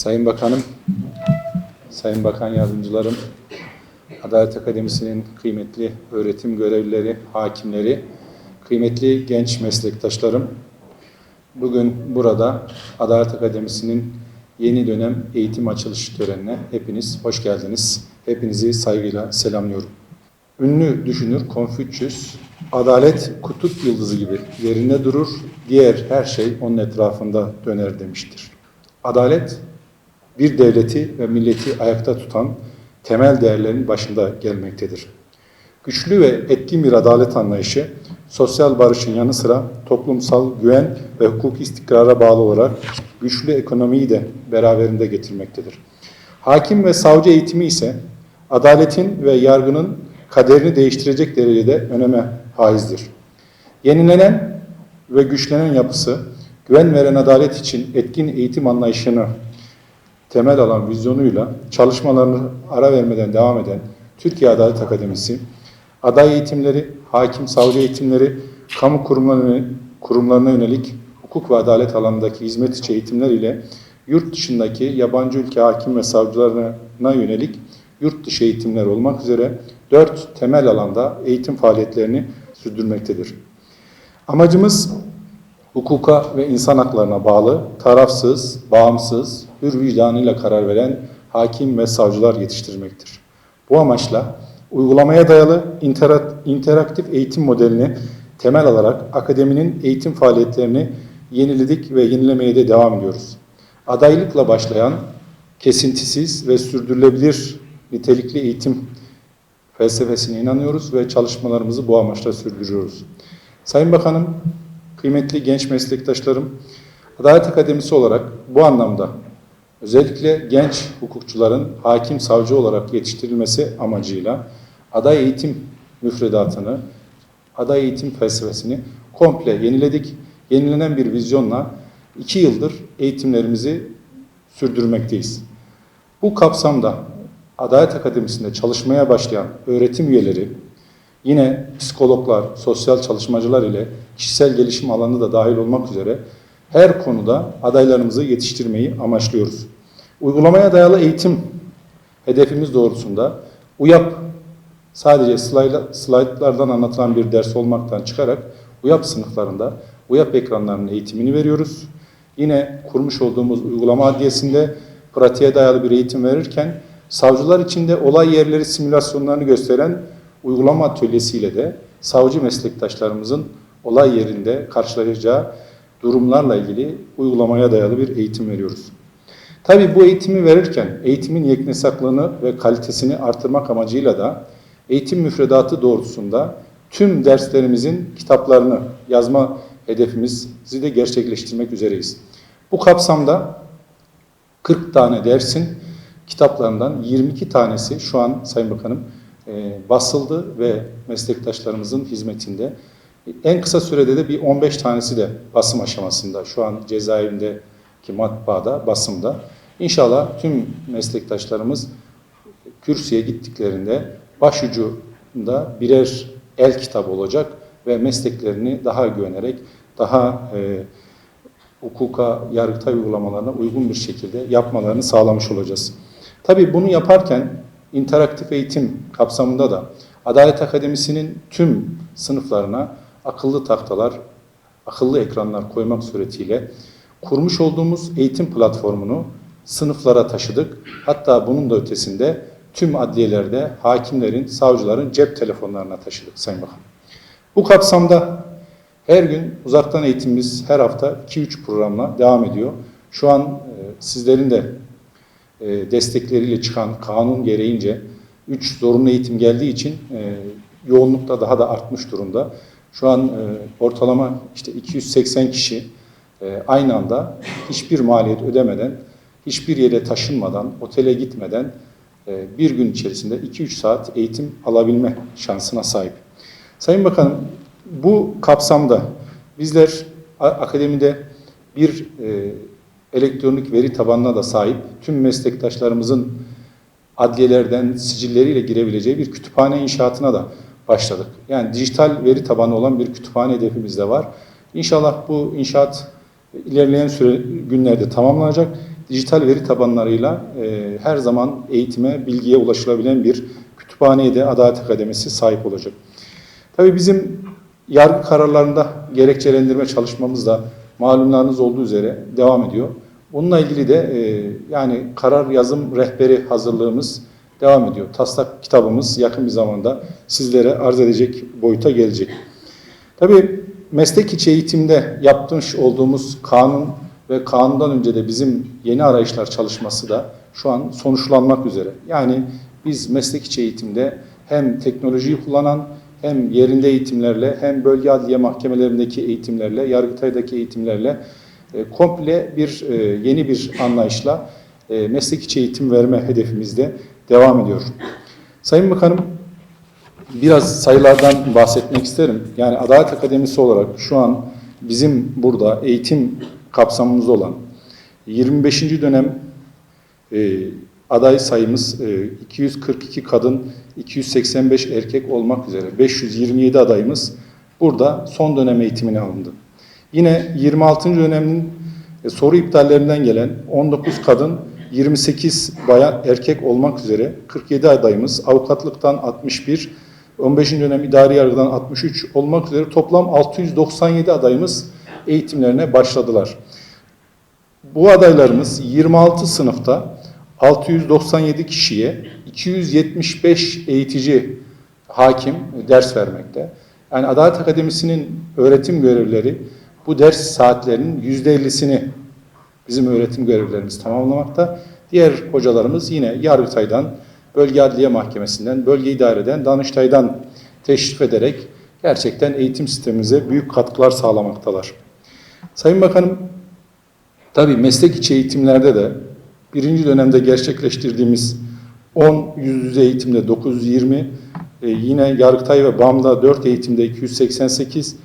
Sayın Bakanım, Sayın Bakan Yardımcılarım, Adalet Akademisi'nin kıymetli öğretim görevlileri, hakimleri, kıymetli genç meslektaşlarım, bugün burada Adalet Akademisi'nin yeni dönem eğitim açılış törenine hepiniz hoş geldiniz. Hepinizi saygıyla selamlıyorum. Ünlü düşünür Konfüçyüs, adalet kutup yıldızı gibi yerinde durur, diğer her şey onun etrafında döner demiştir. Adalet, bir devleti ve milleti ayakta tutan temel değerlerin başında gelmektedir. Güçlü ve etkin bir adalet anlayışı, sosyal barışın yanı sıra toplumsal güven ve hukuk istikrara bağlı olarak güçlü ekonomiyi de beraberinde getirmektedir. Hakim ve savcı eğitimi ise adaletin ve yargının kaderini değiştirecek derecede öneme haizdir. Yenilenen ve güçlenen yapısı, güven veren adalet için etkin eğitim anlayışını temel alan vizyonuyla çalışmalarını ara vermeden devam eden Türkiye Adalet Akademisi, aday eğitimleri, hakim savcı eğitimleri, kamu kurumlarına, kurumlarına yönelik hukuk ve adalet alanındaki hizmet içi eğitimler ile yurt dışındaki yabancı ülke hakim ve savcılarına yönelik yurt dışı eğitimler olmak üzere dört temel alanda eğitim faaliyetlerini sürdürmektedir. Amacımız hukuka ve insan haklarına bağlı, tarafsız, bağımsız, hür vicdanıyla karar veren hakim ve savcılar yetiştirmektir. Bu amaçla uygulamaya dayalı interak- interaktif eğitim modelini temel alarak akademinin eğitim faaliyetlerini yeniledik ve yenilemeye de devam ediyoruz. Adaylıkla başlayan kesintisiz ve sürdürülebilir nitelikli eğitim felsefesine inanıyoruz ve çalışmalarımızı bu amaçla sürdürüyoruz. Sayın Bakanım, kıymetli genç meslektaşlarım, Adalet Akademisi olarak bu anlamda özellikle genç hukukçuların hakim savcı olarak yetiştirilmesi amacıyla aday eğitim müfredatını, aday eğitim felsefesini komple yeniledik. Yenilenen bir vizyonla iki yıldır eğitimlerimizi sürdürmekteyiz. Bu kapsamda Adalet Akademisi'nde çalışmaya başlayan öğretim üyeleri, yine psikologlar, sosyal çalışmacılar ile kişisel gelişim alanı da dahil olmak üzere her konuda adaylarımızı yetiştirmeyi amaçlıyoruz. Uygulamaya dayalı eğitim hedefimiz doğrultusunda UYAP sadece slaytlardan anlatılan bir ders olmaktan çıkarak UYAP sınıflarında UYAP ekranlarının eğitimini veriyoruz. Yine kurmuş olduğumuz uygulama adliyesinde pratiğe dayalı bir eğitim verirken savcılar için de olay yerleri simülasyonlarını gösteren uygulama atölyesiyle de savcı meslektaşlarımızın olay yerinde karşılaşacağı durumlarla ilgili uygulamaya dayalı bir eğitim veriyoruz. Tabii bu eğitimi verirken eğitimin yeknesaklığını ve kalitesini artırmak amacıyla da eğitim müfredatı doğrultusunda tüm derslerimizin kitaplarını yazma hedefimizi de gerçekleştirmek üzereyiz. Bu kapsamda 40 tane dersin kitaplarından 22 tanesi şu an Sayın Bakanım basıldı ve meslektaşlarımızın hizmetinde. En kısa sürede de bir 15 tanesi de basım aşamasında. Şu an cezaevindeki matbaada, basımda. İnşallah tüm meslektaşlarımız kürsüye gittiklerinde başucunda birer el kitabı olacak ve mesleklerini daha güvenerek, daha e, hukuka, yargıtay uygulamalarına uygun bir şekilde yapmalarını sağlamış olacağız. Tabii bunu yaparken interaktif eğitim kapsamında da Adalet Akademisi'nin tüm sınıflarına akıllı tahtalar, akıllı ekranlar koymak suretiyle kurmuş olduğumuz eğitim platformunu sınıflara taşıdık. Hatta bunun da ötesinde tüm adliyelerde hakimlerin, savcıların cep telefonlarına taşıdık Sayın Bakan. Bu kapsamda her gün uzaktan eğitimimiz her hafta 2-3 programla devam ediyor. Şu an e, sizlerin de destekleriyle çıkan kanun gereğince 3 zorunlu eğitim geldiği için e, yoğunluk da daha da artmış durumda. Şu an e, ortalama işte 280 kişi e, aynı anda hiçbir maliyet ödemeden, hiçbir yere taşınmadan, otele gitmeden e, bir gün içerisinde 2-3 saat eğitim alabilme şansına sahip. Sayın Bakanım, bu kapsamda bizler akademide bir e, elektronik veri tabanına da sahip tüm meslektaşlarımızın adliyelerden sicilleriyle girebileceği bir kütüphane inşaatına da başladık. Yani dijital veri tabanı olan bir kütüphane hedefimiz de var. İnşallah bu inşaat ilerleyen süre günlerde tamamlanacak. dijital veri tabanlarıyla e, her zaman eğitime, bilgiye ulaşılabilen bir kütüphaneye de Adalet Akademisi sahip olacak. Tabii bizim yargı kararlarında gerekçelendirme çalışmamız da malumlarınız olduğu üzere devam ediyor. Bununla ilgili de e, yani karar yazım rehberi hazırlığımız devam ediyor. Taslak kitabımız yakın bir zamanda sizlere arz edecek boyuta gelecek. Tabii meslek içi eğitimde yapmış olduğumuz kanun ve kanundan önce de bizim yeni arayışlar çalışması da şu an sonuçlanmak üzere. Yani biz meslek içi eğitimde hem teknolojiyi kullanan hem yerinde eğitimlerle hem bölge adliye mahkemelerindeki eğitimlerle, Yargıtay'daki eğitimlerle e, komple bir e, yeni bir anlayışla e, meslek eğitim verme hedefimizde devam ediyor. Sayın Bakanım, biraz sayılardan bahsetmek isterim. Yani Adalet Akademisi olarak şu an bizim burada eğitim kapsamımız olan 25. dönem e, aday sayımız e, 242 kadın, 285 erkek olmak üzere 527 adayımız burada son dönem eğitimine alındı. Yine 26. dönemin e, soru iptallerinden gelen 19 kadın, 28 bayan erkek olmak üzere 47 adayımız, avukatlıktan 61, 15. dönem idari yargıdan 63 olmak üzere toplam 697 adayımız eğitimlerine başladılar. Bu adaylarımız 26 sınıfta 697 kişiye 275 eğitici hakim ders vermekte. Yani Adalet Akademisi'nin öğretim görevlileri bu ders saatlerinin %50'sini bizim öğretim görevlilerimiz tamamlamakta. Diğer hocalarımız yine Yargıtay'dan, Bölge Adliye Mahkemesi'nden, Bölge İdare'den, Danıştay'dan teşrif ederek gerçekten eğitim sistemimize büyük katkılar sağlamaktalar. Sayın Bakanım, tabii meslek içi eğitimlerde de birinci dönemde gerçekleştirdiğimiz 10 yüz yüze eğitimde 920, e, yine Yargıtay ve BAM'da 4 eğitimde 288,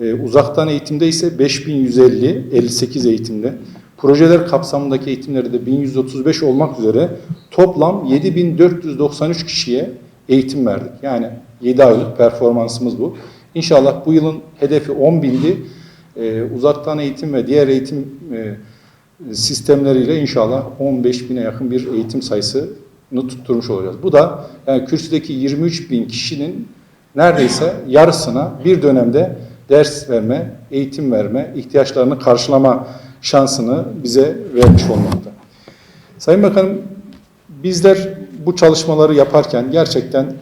e, uzaktan eğitimde ise 5150, 58 eğitimde. Projeler kapsamındaki eğitimlerde de 1135 olmak üzere toplam 7493 kişiye eğitim verdik. Yani 7 aylık performansımız bu. İnşallah bu yılın hedefi 10 bindi. E, uzaktan eğitim ve diğer eğitim e, sistemleriyle inşallah 15 bine yakın bir eğitim sayısını tutturmuş olacağız. Bu da yani kürsüdeki 23 bin kişinin neredeyse yarısına bir dönemde ders verme, eğitim verme, ihtiyaçlarını karşılama şansını bize vermiş olmakta. Sayın Bakanım, bizler bu çalışmaları yaparken gerçekten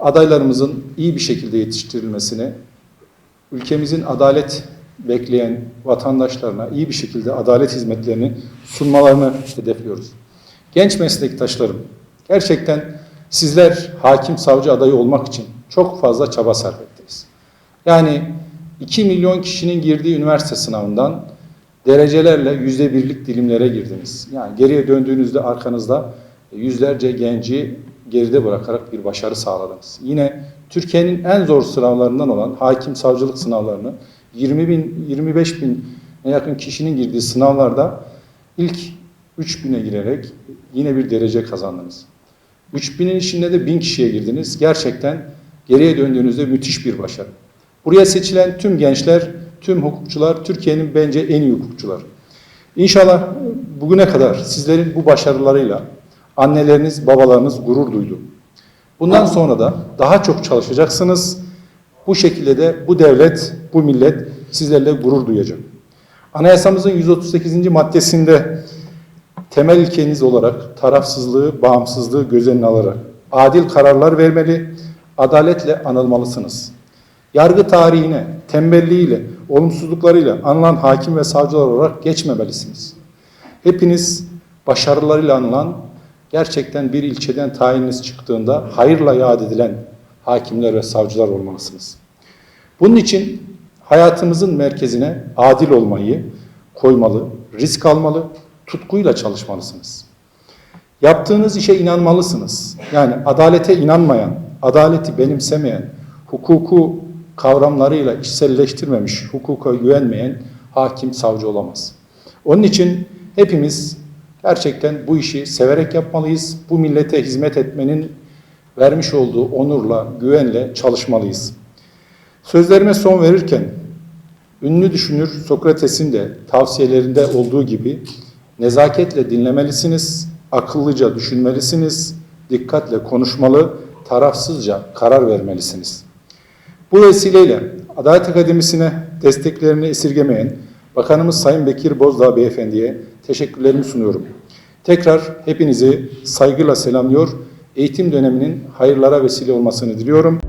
adaylarımızın iyi bir şekilde yetiştirilmesini, ülkemizin adalet bekleyen vatandaşlarına iyi bir şekilde adalet hizmetlerini sunmalarını hedefliyoruz. Genç meslektaşlarım, gerçekten sizler hakim savcı adayı olmak için çok fazla çaba sarf ettiniz. Yani 2 milyon kişinin girdiği üniversite sınavından derecelerle yüzde birlik dilimlere girdiniz. Yani geriye döndüğünüzde arkanızda yüzlerce genci geride bırakarak bir başarı sağladınız. Yine Türkiye'nin en zor sınavlarından olan hakim savcılık sınavlarını 20 bin, 25 bin yakın kişinin girdiği sınavlarda ilk 3 bine girerek yine bir derece kazandınız. 3 binin içinde de 1000 kişiye girdiniz. Gerçekten geriye döndüğünüzde müthiş bir başarı. Buraya seçilen tüm gençler, tüm hukukçular Türkiye'nin bence en iyi hukukçular. İnşallah bugüne kadar sizlerin bu başarılarıyla anneleriniz, babalarınız gurur duydu. Bundan sonra da daha çok çalışacaksınız. Bu şekilde de bu devlet, bu millet sizlerle gurur duyacak. Anayasamızın 138. maddesinde temel ilkeniz olarak tarafsızlığı, bağımsızlığı göz önüne alarak adil kararlar vermeli, adaletle anılmalısınız. Yargı tarihine, tembelliğiyle, olumsuzluklarıyla anılan hakim ve savcılar olarak geçmemelisiniz. Hepiniz başarılarıyla anılan, gerçekten bir ilçeden tayininiz çıktığında hayırla yad edilen hakimler ve savcılar olmalısınız. Bunun için hayatınızın merkezine adil olmayı koymalı, risk almalı, tutkuyla çalışmalısınız. Yaptığınız işe inanmalısınız. Yani adalete inanmayan, adaleti benimsemeyen, hukuku kavramlarıyla içselleştirmemiş, hukuka güvenmeyen hakim savcı olamaz. Onun için hepimiz gerçekten bu işi severek yapmalıyız. Bu millete hizmet etmenin vermiş olduğu onurla, güvenle çalışmalıyız. Sözlerime son verirken ünlü düşünür Sokrates'in de tavsiyelerinde olduğu gibi Nezaketle dinlemelisiniz, akıllıca düşünmelisiniz, dikkatle konuşmalı, tarafsızca karar vermelisiniz. Bu vesileyle Adalet Akademisi'ne desteklerini esirgemeyen Bakanımız Sayın Bekir Bozdağ Beyefendi'ye teşekkürlerimi sunuyorum. Tekrar hepinizi saygıyla selamlıyor, eğitim döneminin hayırlara vesile olmasını diliyorum.